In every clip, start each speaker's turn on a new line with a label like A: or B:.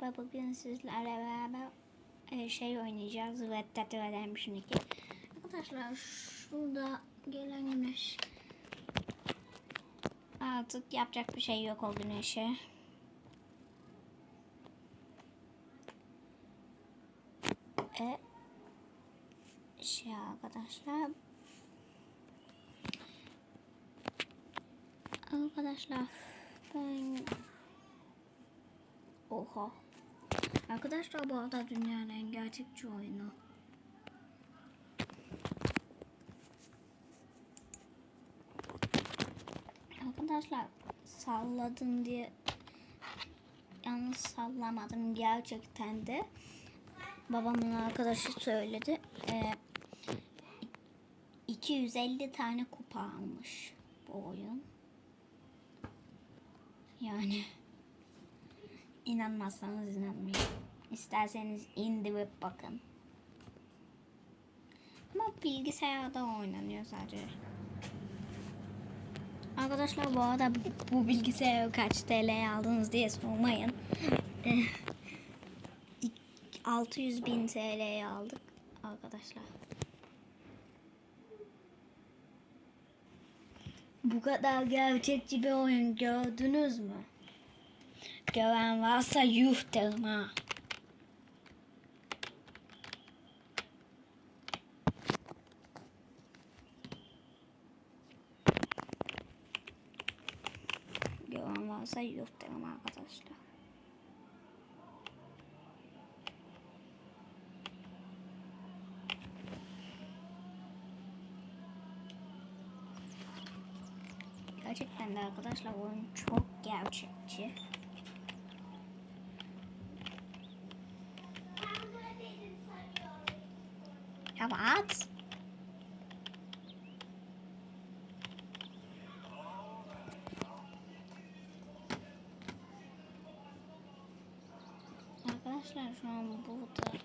A: Merhaba bugün sizlerle beraber e, şey oynayacağız. Red Dead Redemption 2. Arkadaşlar şurada gelen güneş. Artık yapacak bir şey yok o güneşe. E, şey arkadaşlar. Arkadaşlar ben Oha. Arkadaşlar bu arada dünyanın en gerçekçi oyunu. Arkadaşlar salladım diye yalnız sallamadım gerçekten de. Babamın arkadaşı söyledi. Ee, 250 tane kupa almış bu oyun. Yani İnanmazsanız inanmayın. İsterseniz indirip bakın. Ama bilgisayarda oynanıyor sadece. Arkadaşlar bu arada bu bilgisayarı kaç TL aldınız diye sormayın. Eh, 600 bin TL'ye aldık arkadaşlar. Bu kadar gerçekçi bir oyun gördünüz mü? Gören varsa yuh derim ha. Gören varsa yuh arkadaşlar. Gerçekten de arkadaşlar oyun çok gerçekçi. Ja, wat? Arkadaşlar şu an burada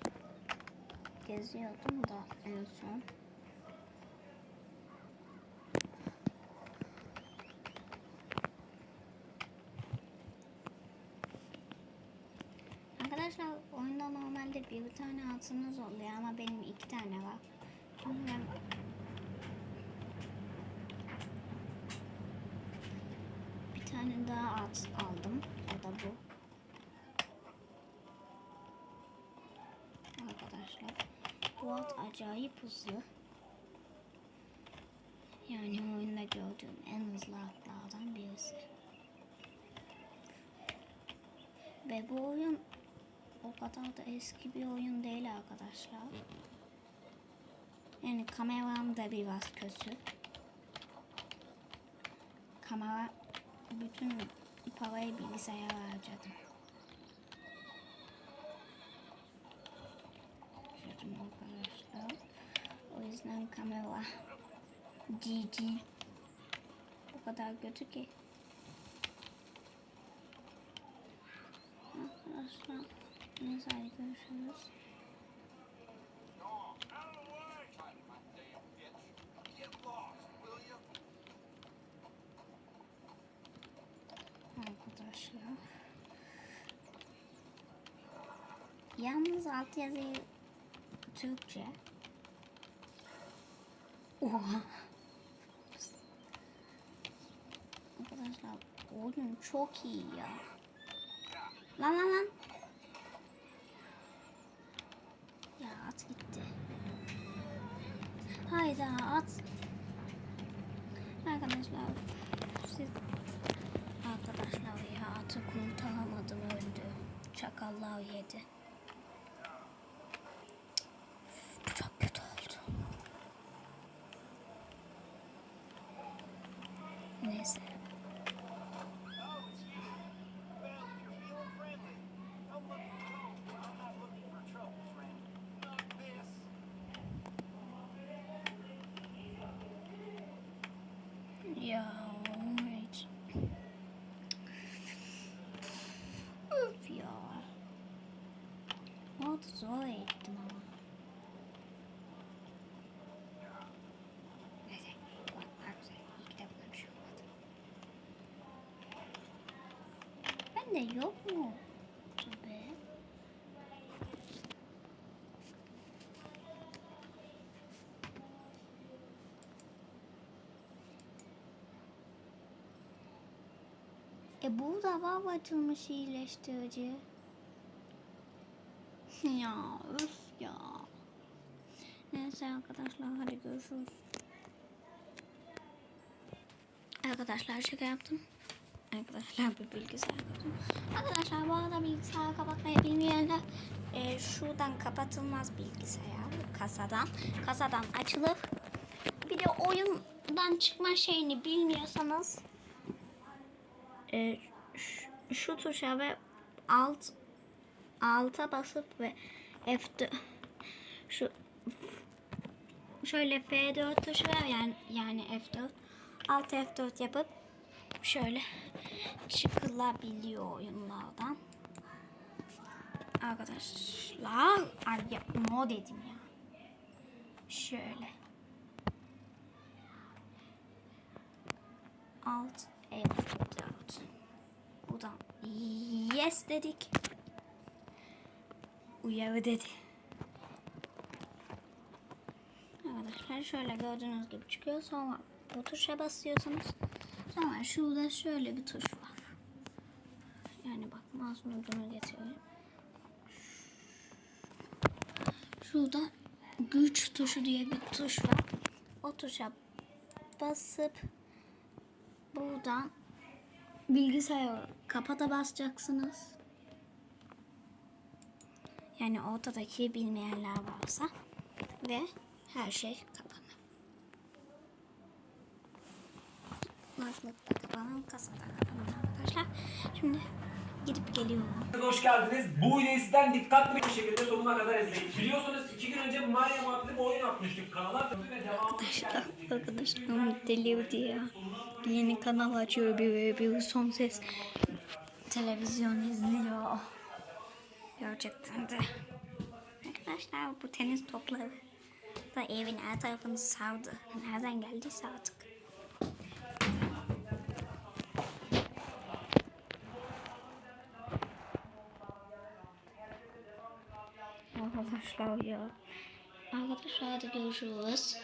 A: geziyordum da en son. Arkadaşlar oyunda normalde bir tane altınız oluyor ama benim iki tane var. Ben bir tane daha at aldım. O da bu. Arkadaşlar bu at acayip hızlı. Yani oyunda gördüğüm en hızlı atlardan birisi. Ve bu oyun o kadar da eski bir oyun değil arkadaşlar. Yani kameram da biraz kötü. Kamera bütün parayı bilgisayara harcadım. Şuradan arkadaşlar. O yüzden kamera GG. Bu kadar kötü ki. Arkadaşlar neyse hadi görüşürüz. Arkadaşlar. Yalnız alt yazıyı Türkçe. Oha. Arkadaşlar oyun çok iyi ya. Lan lan lan. Ya at gitti. Hayda at. Arkadaşlar siz arkadaşlar ya atı kurtaramadım öldü. Çakallar yedi. zor ettim ama. Şey de yok mu? Tabii. E burada var açılmış iyileştirici ya öf ya. Neyse arkadaşlar hadi görüşürüz. Arkadaşlar şaka yaptım. Arkadaşlar bir bilgisayar kapatın. Arkadaşlar bu arada bilgisayar kapatmayı bilmeyenler e, şuradan kapatılmaz bilgisayar kasadan. Kasadan açılır. Bir de oyundan çıkma şeyini bilmiyorsanız e, şu, şu tuşa ve alt alta basıp ve F4 şu şöyle F4 tuşu var yani yani F4 alt F4 yapıp şöyle çıkılabiliyor oyunlardan. Arkadaşlar ay ya, no dedim ya. Şöyle. Alt F4. Buradan yes dedik. Uyarı dedi. Arkadaşlar şöyle gördüğünüz gibi çıkıyor. Sonra bu tuşa basıyorsunuz. Sonra şurada şöyle bir tuş var. Yani bak mouse'un ucunu getiriyorum. Şurada güç tuşu diye bir tuş var. O tuşa basıp buradan bilgisayarı kapata basacaksınız. Yani ortadaki bilmeyenler varsa ve her şey kapanır. Mazlıkta kapanan, kasada kapanan arkadaşlar. Şimdi gidip geliyorum.
B: Hoş geldiniz. Bu videoyu sizden dikkatli bir şekilde sonuna kadar izleyin. Biliyorsunuz iki gün önce Meryem adlı bir oyun atmıştık kanala.
A: Arkadaşlar, arkadaşlarım delirdi ya. Yeni kanal açıyor bir bir son ses televizyon izliyor. Gerçekten de. Arkadaşlar bu tenis topları da evin her tarafını sardı. Nereden geldiyse artık. Arkadaşlar ya. Arkadaşlar hadi görüşürüz.